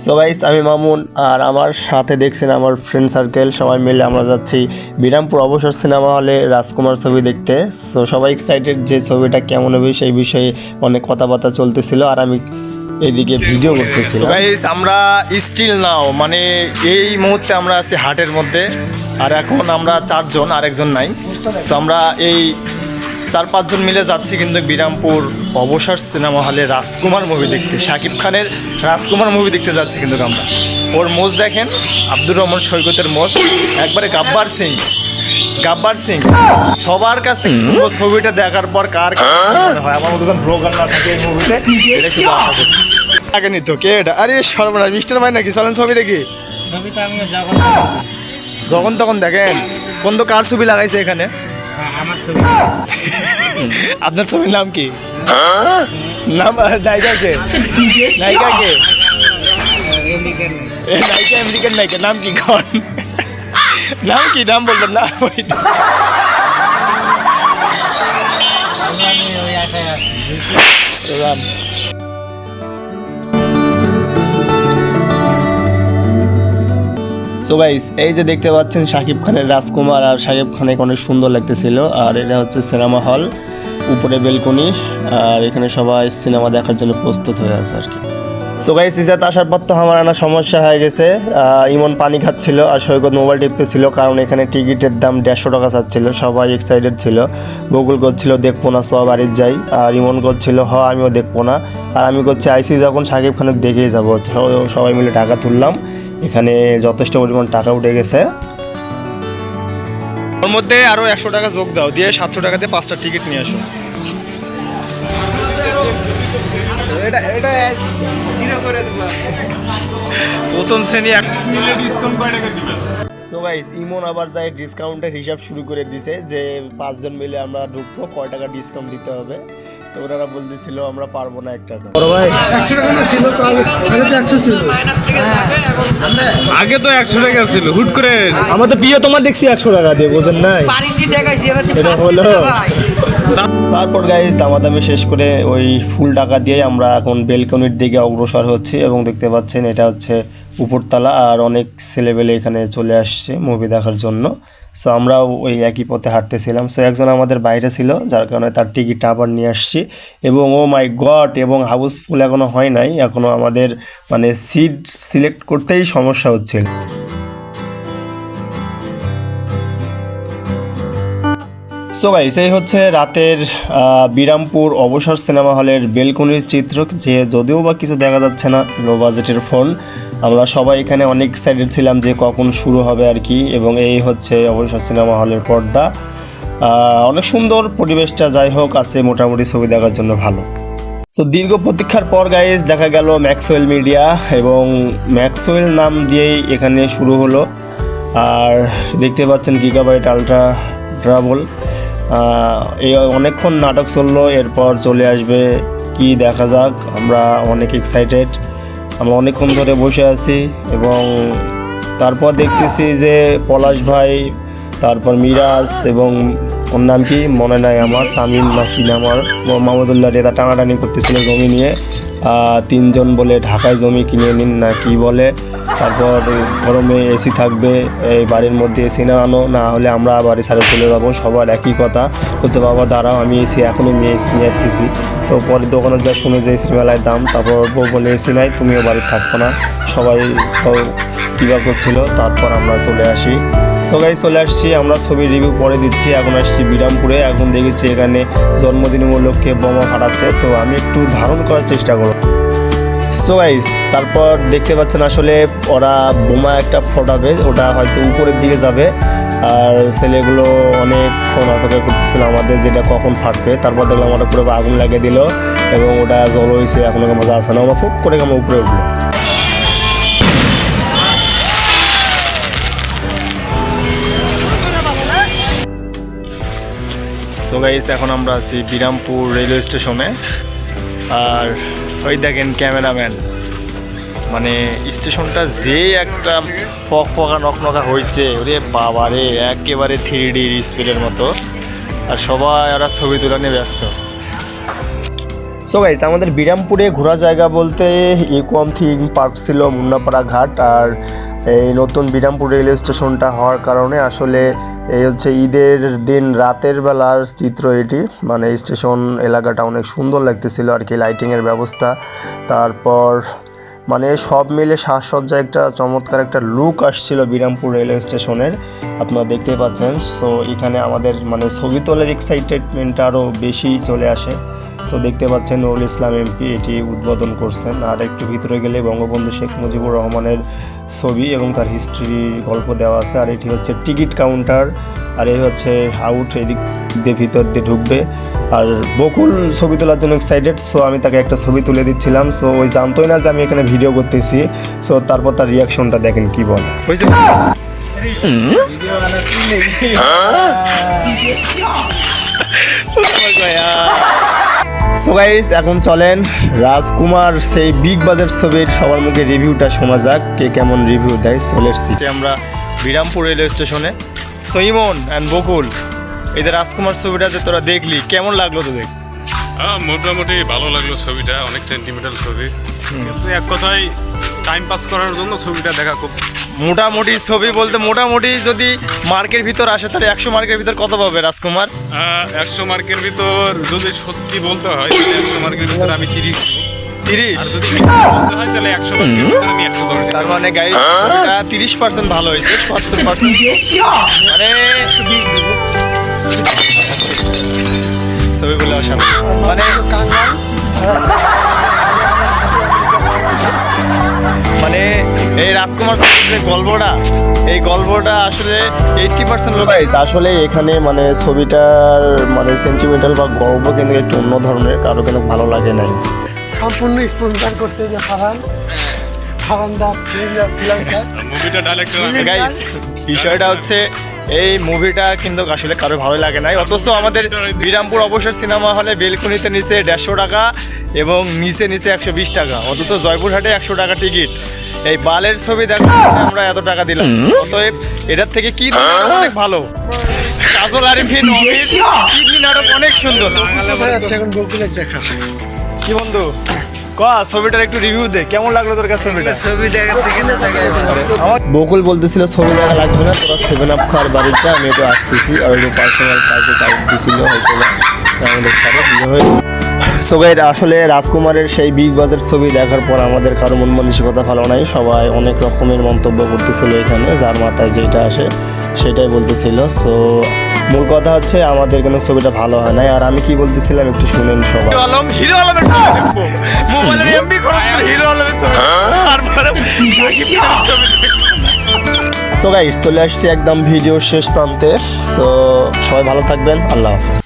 So guys আমি মামুন আর আমার সাথে দেখছেন আমার ফ্রেন্ড সার্কেল সবাই মিলে আমরা যাচ্ছি বিরামপুর অবসর সিনেমা হলে রাজকুমার ছবি দেখতে। সো সবাই এক্সাইটেড যে ছবিটা কেমন হবে সেই বিষয়ে অনেক কথাবার্তা চলতেছিল আর আমি এদিকে ভিডিও করতেছিলাম। গাইস আমরা স্টিল নাও মানে এই মুহূর্তে আমরা আছি হাটের মধ্যে, আর এখন আমরা চারজন, আরেকজন নাই। সো আমরা এই চার পাঁচজন মিলে যাচ্ছি কিন্তু বিরামপুর অবসর সিনেমা হলে রাজকুমার মুভি দেখতে। শাকিব খানের রাজকুমার মুভি দেখতে যাচ্ছি কিন্তু আমরা। ওর মোজ দেখেন আব্দুর রহমান সৈকতের মোজ। একবারে গাব্বার সিং। গাব্বার সিং। সবার কাছ থেকে শুনব ছবিটা দেখার পর কার হয়। আমার মতো ব্রোগার না থাকে এই মুভিতে এটা শুধু আশা করি। আগে নিত কে এটা? আরে সর্বনাশ মিস্টার ভাই নাকি? চলেন ছবি দেখি। যখন তখন দেখেন কোন তো কার ছবি লাগাইছে এখানে? আপনার ছবির নাম কি? নাম নায়িকা কে নায়িকা কে ইন্ডিকেন এ, নায়িকা আমেরিকান নায়িকা। নাম কি কন? নাম কি? নাম বলবেন না। ওই তো। আমি ওই আশায় আছি রাম। সো গাইস এই যে দেখতে পাচ্ছেন শাকিব খানের রাজকুমার আর শাকিব খানের অনেক সুন্দর লাগতেছিল। আর এটা হচ্ছে সিনেমা হল, উপরে বেলকনি, আর এখানে সবাই সিনেমা দেখার জন্য প্রস্তুত হয়ে আছে আর কি। সো গাইস ইজাত আসার পর তো আমার একটা সমস্যা হয়ে গেছে। ইমন পানি খাচ্ছিল আর সৈকত মোবাইল টিপতেছিল, কারণ এখানে টিকিটের দাম দেড়শো টাকা চাচ্ছিল, সবাই এক্সাইটেড ছিল। বকুল করছিল, দেখব না, সব বাড়ির যাই। আর ইমন করছিল, হ, আমিও দেখব না। আর আমি করছি, আইসি যখন সাকিব খানের দেখেই যাব। সবাই মিলে টাকা তুললাম। এখানে যথেষ্ট পরিমাণ টাকা উঠে গেছে। ওর মধ্যে আরও একশো টাকা যোগ দাও দিয়ে সাতশো টাকা দিয়ে পাঁচটা টিকিট নিয়ে আসো। এটা এটা প্রথম শ্রেণি এক সো গাইস ইমন আবার যাই ডিসকাউন্টের হিসাব শুরু করে দিছে যে পাঁচজন মিলে আমরা ঢুকবো কয় টাকা ডিসকাউন্ট দিতে হবে। তো ওনারা বলতেছিল আমরা পারব না এক টাকা একশো টাকা না ছিল আগে তো একশো ছিল। আগে তো একশো টাকা ছিল হুট করে। আমার তো প্রিয় তোমার দেখছি একশো টাকা দিয়ে বোঝেন নাই? এটা হলো? তারপর গাইজ দামাদামি শেষ করে ওই ফুল টাকা দিয়ে আমরা এখন বেলকনির দিকে অগ্রসর হচ্ছি এবং দেখতে পাচ্ছেন এটা হচ্ছে উপরতলা আর অনেক ছেলেবেলে এখানে চলে আসছে মুভি দেখার জন্য। সো আমরাও ওই একই পথে হাঁটতেছিলাম। সো একজন আমাদের বাইরে ছিল, যার কারণে তার টিকিটটা আবার নিয়ে আসছি। এবং ও মাই গড এবং হাউসফুল এখনও হয় নাই। এখনও আমাদের মানে সিট সিলেক্ট করতেই সমস্যা হচ্ছিল। সো গাইস এই হচ্ছে রাতের বিরামপুর অবসর সিনেমা হলের বেলকনির চিত্র, যে যদিও বা কিছু দেখা যাচ্ছে না লো বাজেটের ফোন আমরা সবাই এখানে অনেক এক্সাইটেড ছিলাম যে কখন শুরু হবে আর কি, এবং এই হচ্ছে অবসর সিনেমা হলের পর্দা। অনেক সুন্দর পরিবেশটা যাই হোক, আছে মোটামুটি ছবি দেখার জন্য ভালো। সো দীর্ঘ প্রতীক্ষার পর গাইজ দেখা গেল ম্যাক্সওয়েল মিডিয়া, এবং ম্যাক্সওয়েল নাম দিয়েই এখানে শুরু হলো। আর দেখতে পাচ্ছেন গিগাবাইট আলট্রা ট্রাভেল এই অনেকক্ষণ নাটক চলল, এরপর চলে আসবে, কি দেখা যাক, আমরা অনেক এক্সাইটেড আমরা অনেকক্ষণ ধরে বসে আছি এবং তারপর দেখতেছি যে পলাশ ভাই, তারপর মিরাজ এবং ওর নাম কি? মনে নাই আমার, তামিম না কি নাম আমার মোহাম্মদুল্লাহ রেদা টানাটানি করতেছিল জমি নিয়ে। তিনজন বলে ঢাকায় জমি কিনে নিন না কি বলে। তারপর গরমে এসি থাকবে, এই বাড়ির মধ্যে এসি না আনো, না হলে আমরা বাড়ি ছাড়ে চলে যাব, সবার একই কথা। বলছে, বাবা, দাঁড়াও, আমি এসি এখনই নিয়ে নিয়ে আসতেছি। তো পরে দোকানে যা শুনে যে এসি মেলায় দাম, তারপর বউ বলে, এসি নাই, তুমিও বাড়ি থাকব না। সবাই কীবা করছিল, তারপর আমরা চলে আসি। তো গাই চলে আসছি। আমরা ছবির রিভিউ পরে দিচ্ছি। এখন আসছি বিরামপুরে। এখন দেখেছি এখানে জন্মদিন উপলক্ষে বোমা ফাটাচ্ছে। তো আমি একটু ধারণ করার চেষ্টা করব। সো গাইস তারপর দেখতে পাচ্ছেন আসলে ওরা বোমা একটা ফোটাবে। ওটা হয়তো উপরের দিকে যাবে। আর ছেলেগুলো অনেকক্ষণ অপেক্ষা করতেছিল আমাদের যেটা কখন ফাটবে। তারপর দেখলাম ওটা পুরো আগুন লাগিয়ে দিল এবং ওটা জল হয়েছে, এখনও মজা আছে না। আমার ফুট করে আমার উপরে উঠল। সো গাইস এখন আমরা আছি বিরামপুর রেলওয়ে স্টেশনে আর ওই দেখেন ক্যামেরাম্যান মানে স্টেশনটা যে একটা ফক ফকা নকনকা হয়েছে, ওরে বাবারে একেবারে থ্রি ডি স্পিডের মতো। আর সবাই ওরা ছবি তোলা নিয়ে ব্যস্ত। সো গাইজ আমাদের বিরামপুরে ঘোরা জায়গা বলতে ইকোয়াম থিম পার্ক ছিল মুন্নাপাড়া ঘাট আর এই নতুন বিরামপুর রেল স্টেশনটা হওয়ার কারণে আসলে এই হচ্ছে ঈদের দিন রাতের বেলার চিত্র এটি। মানে স্টেশন এলাকাটা অনেক সুন্দর লাগতেছিল আর কি লাইটিংয়ের ব্যবস্থা। তারপর মানে সব মিলে সাজসজ্জা একটা চমৎকার একটা লুক আসছিল বিরামপুর রেলওয়ে স্টেশনের। আপনারা দেখতেই পাচ্ছেন। সো এখানে আমাদের মানে ছবি তোলার এক্সাইটেডমেন্টটা আরও বেশি চলে আসে। সো দেখতে পাচ্ছেন নুরুল ইসলাম এমপি এটি উদ্বোধন করছেন। আর একটু ভিতরে গেলে বঙ্গবন্ধু শেখ মুজিবুর রহমানের ছবি এবং তার হিস্ট্রির গল্প দেওয়া আছে। আর এটি হচ্ছে টিকিট কাউন্টার। আর এই হচ্ছে আউট এদিক দিয়ে ভিতর দিয়ে ঢুকবে। আর বকুল ছবি তোলার জন্য এক্সাইটেড সো আমি তাকে একটা ছবি তুলে দিচ্ছিলাম। সো ওই জানতোই না যে আমি এখানে ভিডিও করতেছি। সো তারপর তার রিয়াকশনটা দেখেন কি বলে। হয়েছে সো গাইস এখন চলেন রাজকুমার সেই বিগ বাজার ছবির সবার মুখে রিভিউটা শোনা যাক কে কেমন রিভিউ দেয়। সোলের যে আমরা বিরামপুর রেলওয়ে স্টেশনে সো ইমন অ্যান্ড বকুল এই যে রাজকুমার ছবিটা যে তোরা দেখলি কেমন লাগল তোদের হ্যাঁ মোটামুটি ভালো লাগল ছবিটা অনেক সেন্টিমেন্টাল ছবি। কিন্তু এক কথায় টাইম পাস করার জন্য ছবিটা দেখা খুব মোটামুটি ছবি বলতে মোটামুটি যদি মার্কের ভিতর আসে তাহলে একশো মার্কের ভিতর কত পাবে রাজকুমার? একশো মার্কের ভিতর যদি সত্যি বলতে হয় একশো মার্কের ভিতর আমি তিরিশ। তিরিশ? হয় তাহলে একশো মার্কের আমি একশো দশ। তার মানে গাইস তিরিশ পার্সেন্ট ভালো হয়েছে সত্তর পার্সেন্ট মানে ছবিগুলো অসাধারণ। মানে মানে এই রাজকুমার সিংয়ের যে গল্পটা এই গল্পটা আসলে এইটটি পার্সেন্ট লোক গাইস আসলে এখানে মানে ছবিটার মানে সেন্টিমেন্টাল বা গল্প কিন্তু একটু অন্য ধরনের কারও কিন্তু ভালো লাগে নাই। সম্পূর্ণ স্পন্সর করছে যে ফারহান। ফারহান দা মুভিটা ডাইরেক্টর গাইস বিষয়টা হচ্ছে এই মুভিটা কিন্তু আসলে কারও ভালো লাগে নাই। অথচ আমাদের বিরামপুর অবসর সিনেমা হলে বেলকুনিতে নিচে দেড়শো টাকা এবং নিচে নিচে একশো বিশ টাকা। অথচ জয়পুরহাটে একশো টাকা টিকিট। এই বালের ছবি দেখো আমরা এত টাকা দিলাম। অতএব এটার থেকে কি অনেক ভালো। কাজল আরিফিন কিডনি নাটক অনেক সুন্দর। দেখা। কি বন্ধু? ক ছবিটার একটু রিভিউ দে। কেমন লাগল তোর কাছে ছবিটা? ছবি দেখার থেকে না বকুল বলতেছিল ছবি দেখা লাগবে না তোরা সেভেন আপ খাওয়ার বাড়ির যা আমি একটু আসতেছি। আর একটু পার্সোনাল কাজে টাইম দিছিল হয়তো। তাই আমাদের সাথে বিয়ে হয়ে সো গাইড আসলে রাজকুমারের সেই বিগ বাজার ছবি দেখার পর আমাদের কারও মন মানসিকতা ভালো নাই। সবাই অনেক রকমের মন্তব্য করতেছিল এখানে যার মাথায় যেটা আসে। সেটাই বলতেছিল। সো মূল কথা হচ্ছে আমাদের কিন্তু ছবিটা ভালো হয় নাই। আর আমি কি বলতেছিলাম একটু শুনেন সবাই। হিরো আলম হিরো আলমের ছবি দেখব। মোবাইলের এমবি খরচ করে হিরো আলমের ছবি তারপরে ছবি সো গাইস চলে আসছি একদম ভিডিও শেষ প্রান্তে। সো সবাই ভালো থাকবেন। আল্লাহ হাফেজ।